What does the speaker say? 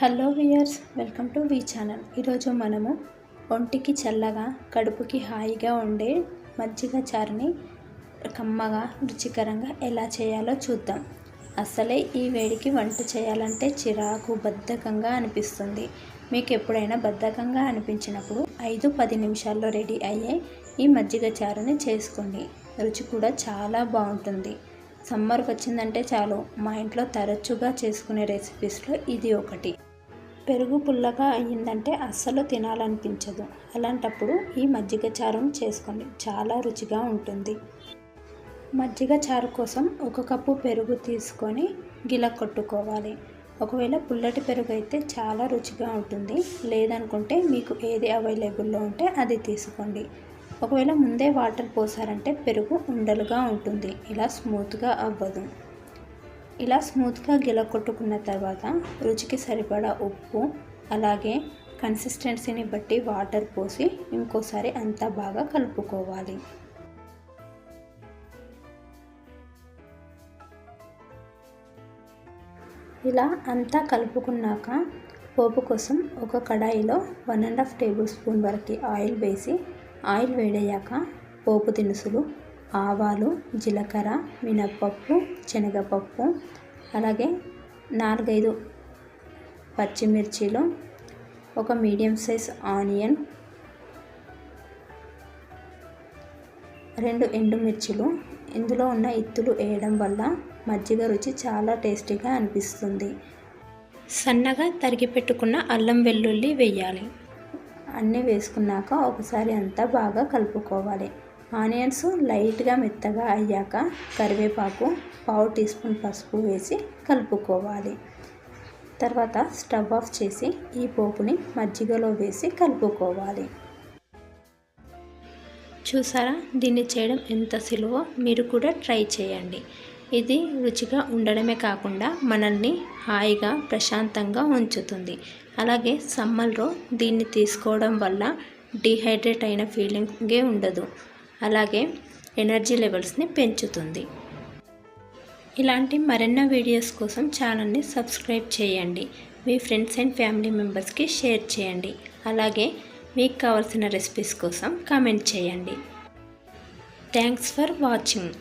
Hello viewers welcome to V channel. ఈరోజు మనము ఒంటికి చల్లగా కడుపుకి హాయిగా ఉండే మజ్జిగ చారుని కమ్మగా రుచికరంగా ఎలా చేయాలో చూద్దాం. అసలే ఈ వేడికి వంట చేయాలంటే చిరాకు బద్ధకంగా అనిపిస్తుంది. మీకు ఎప్పుడైనా బద్ధకంగా అనిపించినప్పుడు ఐదు పది నిమిషాల్లో రెడీ అయ్యే ఈ మజ్జిగ చారుని చేసుకోండి. రుచి కూడా చాలా బాగుంటుంది. సమ్మర్ వచ్చిందంటే చాలు. మా ఇంట్లో తరచుగా చేసుకునే రెసిపీస్లో ఇది ఒకటి. పెరుగు పుల్లగా అయ్యిందంటే అస్సలు తినాలనిపించదు. అలాంటప్పుడు ఈ మజ్జిగ చారం చేసుకోండి. చాలా రుచిగా ఉంటుంది. మజ్జిగ చారు కోసం ఒక కప్పు పెరుగు తీసుకొని గిల కొట్టుకోవాలి. ఒకవేళ పుల్లటి పెరుగు అయితే చాలా రుచిగా ఉంటుంది. లేదనుకుంటే మీకు ఏది అవైలబుల్లో ఉంటే అది తీసుకోండి. ఒకవేళ ముందే వాటర్ పోసారంటే పెరుగు ఉండలుగా ఉంటుంది. ఇలా స్మూత్గా అవ్వదు. ఇలా స్మూత్గా గిలకొట్టుకున్న తర్వాత రుచికి సరిపడా ఉప్పు అలాగే కన్సిస్టెన్సీని బట్టి వాటర్ పోసి ఇంకోసారి అంతా బాగా కలుపుకోవాలి. ఇలా అంతా కలుపుకున్నాక పోపు కోసం ఒక కడాయిలో one and half tablespoon వరకు ఆయిల్ వేసి ఆయిల్ వేడయ్యాక పోపు దినుసులు ఆవాలు జీలకర్ర మినప్పప్పు శనగపప్పు అలాగే నాలుగైదు పచ్చిమిర్చీలు ఒక మీడియం సైజ్ ఆనియన్ రెండు ఎండుమిర్చిలు. ఇందులో ఉన్న ఇత్తులు వేయడం వల్ల మజ్జిగ రుచి చాలా టేస్టీగా అనిపిస్తుంది. సన్నగా తరిగి పెట్టుకున్న అల్లం వెల్లుల్లి వేయాలి. అన్నీ వేసుకున్నాక ఒకసారి అంతా బాగా కలుపుకోవాలి. ఆనియన్స్ లైట్గా మెత్తగా అయ్యాక కరివేపాకు పావు టీ స్పూన్ పసుపు వేసి కలుపుకోవాలి. తర్వాత స్టవ్ ఆఫ్ చేసి ఈ పోపుని మజ్జిగలో వేసి కలుపుకోవాలి. చూసారా? దీన్ని చేయడం ఎంత సులువో మీరు కూడా ట్రై చేయండి. ఇది రుచిగా ఉండడమే కాకుండా మనల్ని హాయిగా ప్రశాంతంగా ఉంచుతుంది. అలాగే సమ్మర్లో దీన్ని తీసుకోవడం వల్ల డిహైడ్రేట్ అయిన ఫీలింగే ఉండదు. అలాగే ఎనర్జీ లెవెల్స్ని పెంచుతుంది. ఇలాంటి మరెన్నో వీడియోస్ కోసం ఛానల్ని సబ్స్క్రైబ్ చేయండి. మీ ఫ్రెండ్స్ అండ్ ఫ్యామిలీ మెంబర్స్కి షేర్ చేయండి. అలాగే మీకు కావాల్సిన రెసిపీస్ కోసం కామెంట్ చేయండి. Thanks for watching.